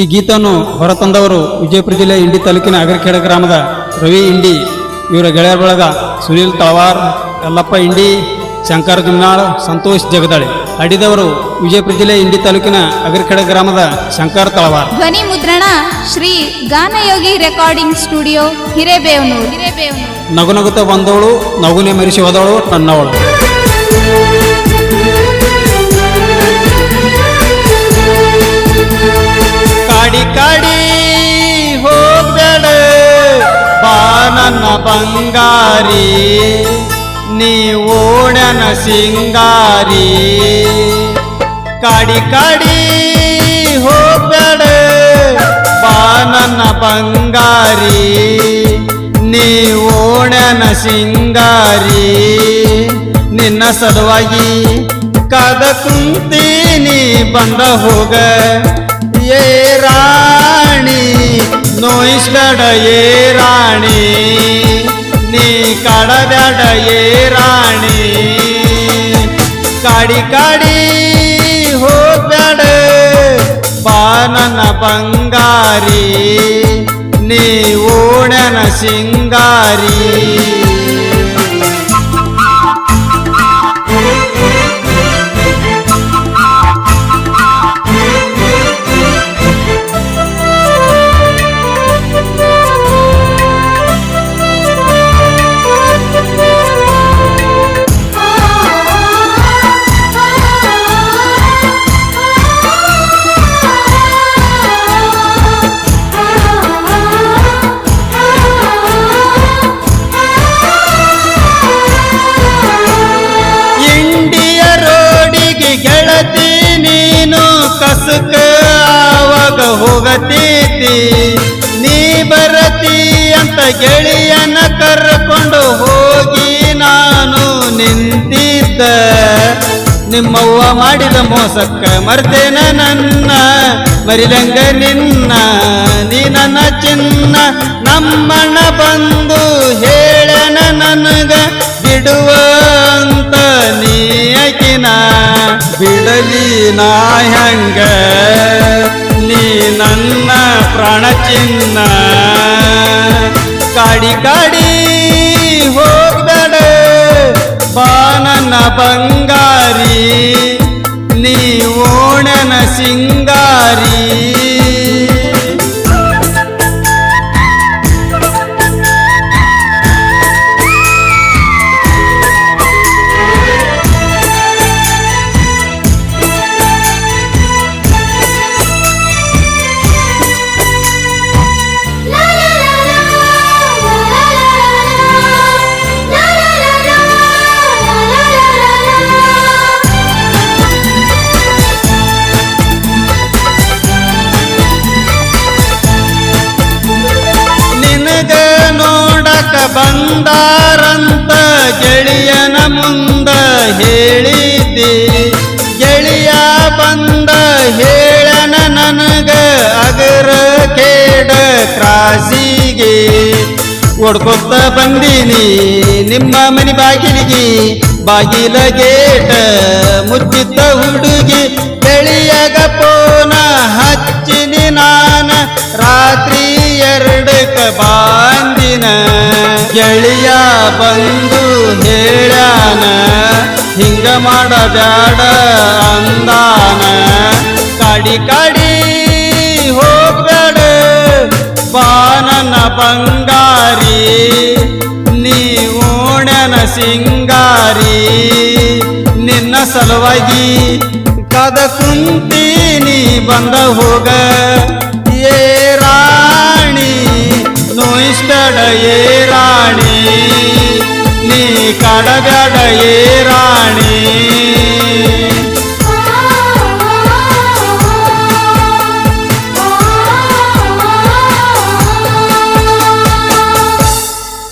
ಈ ಗೀತವನ್ನು ಹೊರತಂದವರು ವಿಜಯಪುರ ಜಿಲ್ಲೆ ಇಂಡಿ ತಾಲೂಕಿನ ಅಗರಖೇಡ ಗ್ರಾಮದ ರವಿ ಇಂಡಿ ಇವರ ಗೆಳೆಯರ ಬಳಗ ಸುನೀಲ್ ತಳವಾರ್ ಯಲ್ಲಪ್ಪ ಇಂಡಿ ಶಂಕರ ಜುಮ್ನಾಳ್ ಸಂತೋಷ್ ಜಗದಾಳಿ. ಅಡಿದವರು ವಿಜಯಪುರ ಜಿಲ್ಲೆ ಇಂಡಿ ತಾಲೂಕಿನ ಅಗರಖೇಡ ಗ್ರಾಮದ ಶಂಕರ್ ತಳವಾರ್. ಧ್ವನಿ ಮುದ್ರಣ ಶ್ರೀ ಗಾನಯೋಗಿ ರೆಕಾರ್ಡಿಂಗ್ ಸ್ಟುಡಿಯೋ ಹಿರೇಬೇವನೂರು. ಹಿರೇಬೇವನೂರು ನಗು ನಗುತ್ತ ಬಂದವಳು ನಗುನೆ ಮರಿಸಿ ಹೋದವಳು ನನ್ನವಳು ಬಂಗಾರಿ, ನೀ ಓಡನ ಸಿಂಗಾರಿ. ಕಾಡಿ ಕಾಡಿ ಹೋಗ್ಬೇಡ, ಬಾ ನನ್ನ ಬಂಗಾರಿ. ನೀ ಓಡನ ಸಿಂಗಾರಿ. ನಿನ್ನ ಸಲುವಾಗಿ ಕಾದ ಕುಂತೀನಿ, ಬಂದ ಹೋಗ. ಏ ರಾಣಿ, ನೋಯಿಸ್ಬೇಡ, ಏ ರಾಣಿ ನೀ ಕಾಡಬೇಡ ಏ ರಾಣಿ. ಕಾಡಿ ಕಾಡಿ ಹೋಗ್ಬೇಡ ಬಾ ನನ್ನ ಬಂಗಾರಿ. ನೀ ಓಣನ ಸಿಂಗಾರಿ. ನೀ ಬರತಿ ಅಂತ ಗೆಳೆಯನ ಕರ್ಕೊಂಡು ಹೋಗಿ ನಾನು ನಿಂತಿದ್ದ. ನಿಮ್ಮವ್ವ ಮಾಡಿದ ಮೋಸಕ್ಕ ಮರ್ತೇನ ನನ್ನ, ಮರಿಲಂಗ ನಿನ್ನ, ನೀ ನನ್ನ ಚಿನ್ನ. ನಮ್ಮಣ್ಣ ಬಂದು ಹೇಳನ ನನಗ, ಬಿಡುವ ಅಂತ ನೀ ಅಕಿನ ಬಿಡಲಿ ನಾ ಹೆಂಗ? ನೀ ನನ್ನ ಪ್ರಾಣ ಚಿನ್ನ. ಕಾಡಿ ಕಾಡಿ ಹೋಗ್ಬೇಡ ಬಾ ನನ್ನ ಬಂಗಾರಿ. ನೀ ಓಣನ ಸಿಂಗಾರಿ. ಬಂದಾರಂತ ಗೆಳೆಯನ ಮುಂದ ಹೇಳಿದ್ದಿ. ಗೆಳೆಯ ಬಂದ ಹೇಳನ ನನಗ ಅಗರ ಕೇಡ ಕ್ರಾಸಿಗೆ. ಓಡ್ಕೊತ್ತ ಬಂದೀನಿ ನಿಮ್ಮ ಮನೆ ಬಾಗಿಲಿಗೆ. ಬಾಗಿಲ ಗೇಟ ಮುಚ್ಚಿದ್ದ ಹುಡುಗಿ ಗೆಳೆಯಗ ಗೆಳೆಯ ಬಂದು ಹೇಳ್ಯಾನ, ಹಿಂಗ ಮಾಡಬ್ಯಾಡ ಅಂದಾನ. ಕಾಡಿ ಕಾಡಿ ಹೋಗ್ಬೇಡ, ಬಾನನ ಬಂಗಾರಿ, ನೀ ಓಣನ ಸಿಂಗಾರಿ. ನಿನ್ನ ಸಲುವಾಗಿ ಕದ ಕುಂತೀನಿ ಬಂದ ಹೋಗ. ಏ ರಾಣಿ ನೋಯಿಸ್ಬೇಡ ಏ गड़गड़ ये रानी।